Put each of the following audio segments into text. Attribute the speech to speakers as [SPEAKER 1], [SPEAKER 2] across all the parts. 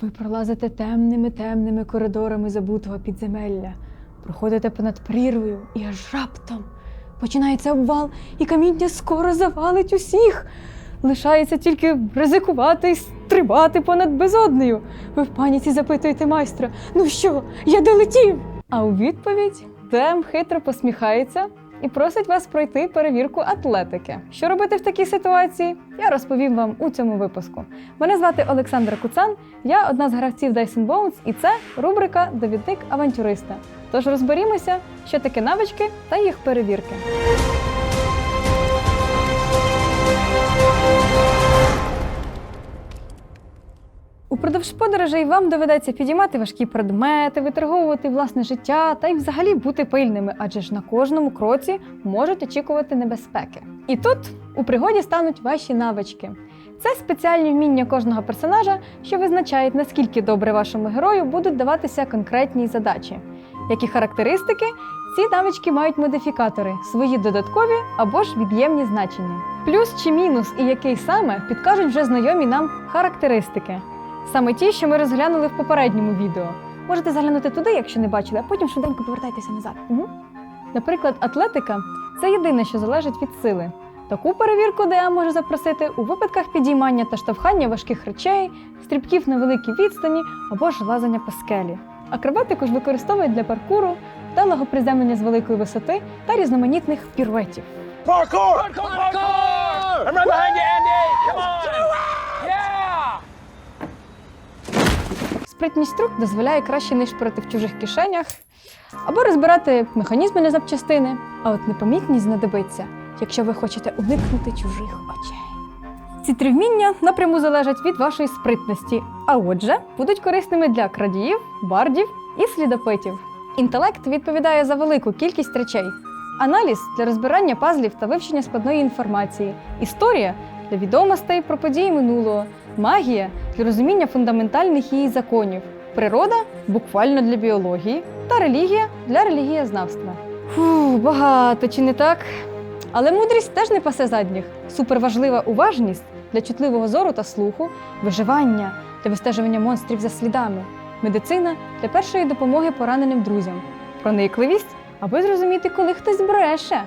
[SPEAKER 1] Ви пролазите темними темними коридорами забутого підземелля, проходите понад прірвою, і аж раптом починається обвал, і каміння скоро завалить усіх. Лишається тільки ризикувати і стрибати понад безоднею. Ви в паніці запитуєте майстра: ну що, я долетів? А у відповідь Тем хитро посміхається і просить вас пройти перевірку атлетики. Що робити в такій ситуації? Я розповім вам у цьому випуску. Мене звати Олександра Куцан, я одна з гравців Dyson Bones, і це рубрика Довідник авантюриста. Тож розберімося, що таке навички та їх перевірки. Упродовж подорожей вам доведеться підіймати важкі предмети, виторговувати власне життя та й взагалі бути пильними, адже ж на кожному кроці можуть очікувати небезпеки. І тут у пригоді стануть ваші навички. Це спеціальні вміння кожного персонажа, що визначають, наскільки добре вашому герою будуть даватися конкретні задачі. Які характеристики, ці навички мають модифікатори, свої додаткові або ж від'ємні значення. Плюс чи мінус і який саме підкажуть вже знайомі нам характеристики. Саме ті, що ми розглянули в попередньому відео. Можете заглянути туди, якщо не бачили, а потім швиденько повертайтеся назад. Угу. Наприклад, атлетика це єдине, що залежить від сили. Таку перевірку ДА може запросити у випадках підіймання та штовхання важких речей, стрибків на великій відстані або ж лазання по скелі. Акробатику ж використовують для паркуру, вдалого приземлення з великої висоти та різноманітних піруетів.
[SPEAKER 2] Parkour! Parkour!
[SPEAKER 1] Спритність рук дозволяє краще нишпорити в чужих кишенях або розбирати механізми на запчастини. А от непомітність знадобиться, якщо ви хочете уникнути чужих очей. Ці три вміння напряму залежать від вашої спритності, а отже, будуть корисними для крадіїв, бардів і слідопитів. Інтелект відповідає за велику кількість речей. Аналіз для розбирання пазлів та вивчення складної інформації, історія для відомостей про події минулого, магія для розуміння фундаментальних її законів, природа буквально для біології, та релігія для релігієзнавства. Фу, багато чи не так? Але мудрість теж не пасе задніх. Суперважлива уважність для чутливого зору та слуху, виживання для вистежування монстрів за слідами, медицина для першої допомоги пораненим друзям, проникливість, аби зрозуміти, коли хтось бреше.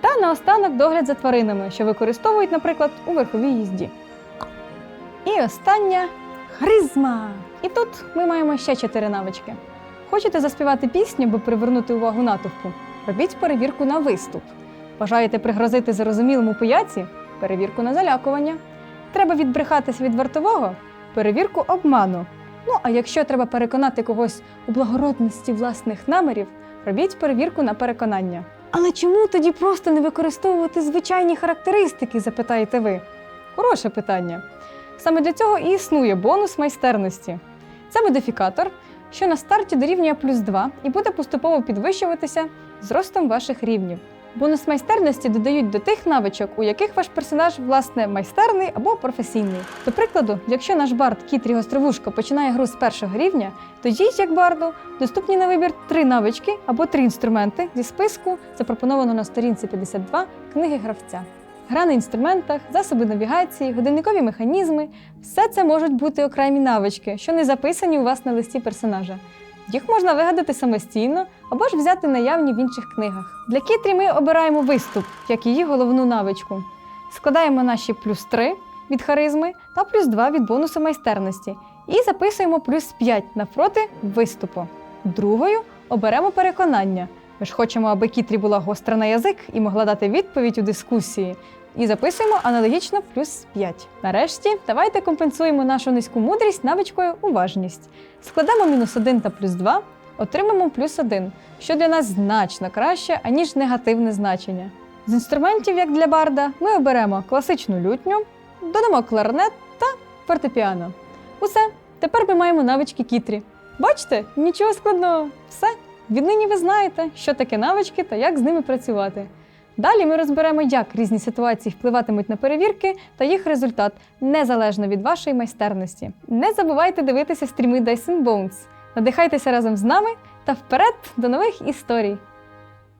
[SPEAKER 1] Та наостанок догляд за тваринами, що використовують, наприклад, у верховій їзді. І остання харизма. І тут ми маємо ще чотири навички. Хочете заспівати пісню, аби привернути увагу натовпу? Робіть перевірку на виступ. Бажаєте пригрозити зарозумілому пияці? Перевірку на залякування. Треба відбрехатися від вартового? Перевірку обману. Ну а якщо треба переконати когось у благородності власних намірів, робіть перевірку на переконання. Але чому тоді просто не використовувати звичайні характеристики, запитаєте ви? Хороше питання. Саме для цього і існує бонус майстерності. Це модифікатор, що на старті дорівнює плюс 2 і буде поступово підвищуватися з ростом ваших рівнів. Бонус майстерності додають до тих навичок, у яких ваш персонаж, власне, майстерний або професійний. До прикладу, якщо наш бард Кітрі Гостровушка починає гру з першого рівня, то їй, як барду, доступні на вибір три навички або три інструменти зі списку, запропонованого на сторінці 52 книги гравця. Гра на інструментах, засоби навігації, годинникові механізми все це можуть бути окремі навички, що не записані у вас на листі персонажа. Їх можна вигадати самостійно або ж взяти наявні в інших книгах. Для Кітрі ми обираємо виступ як її головну навичку. Складаємо наші плюс 3 від харизми та плюс 2 від бонусу майстерності і записуємо плюс 5 навпроти виступу. Другою оберемо переконання. Ми ж хочемо, аби Кітрі була гостра на язик і могла дати відповідь у дискусії. І записуємо аналогічно плюс 5. Нарешті давайте компенсуємо нашу низьку мудрість навичкою уважність. Складемо мінус 1 та плюс 2, отримаємо плюс 1, що для нас значно краще, аніж негативне значення. З інструментів, як для барда, ми оберемо класичну лютню, додамо кларнет та фортепіано. Усе, тепер ми маємо навички кітрі. Бачите, нічого складного, все. Віднині ви знаєте, що таке навички та як з ними працювати. Далі ми розберемо, як різні ситуації впливатимуть на перевірки та їх результат, незалежно від вашої майстерності. Не забувайте дивитися стріми Dyson Bones. Надихайтеся разом з нами та вперед до нових історій!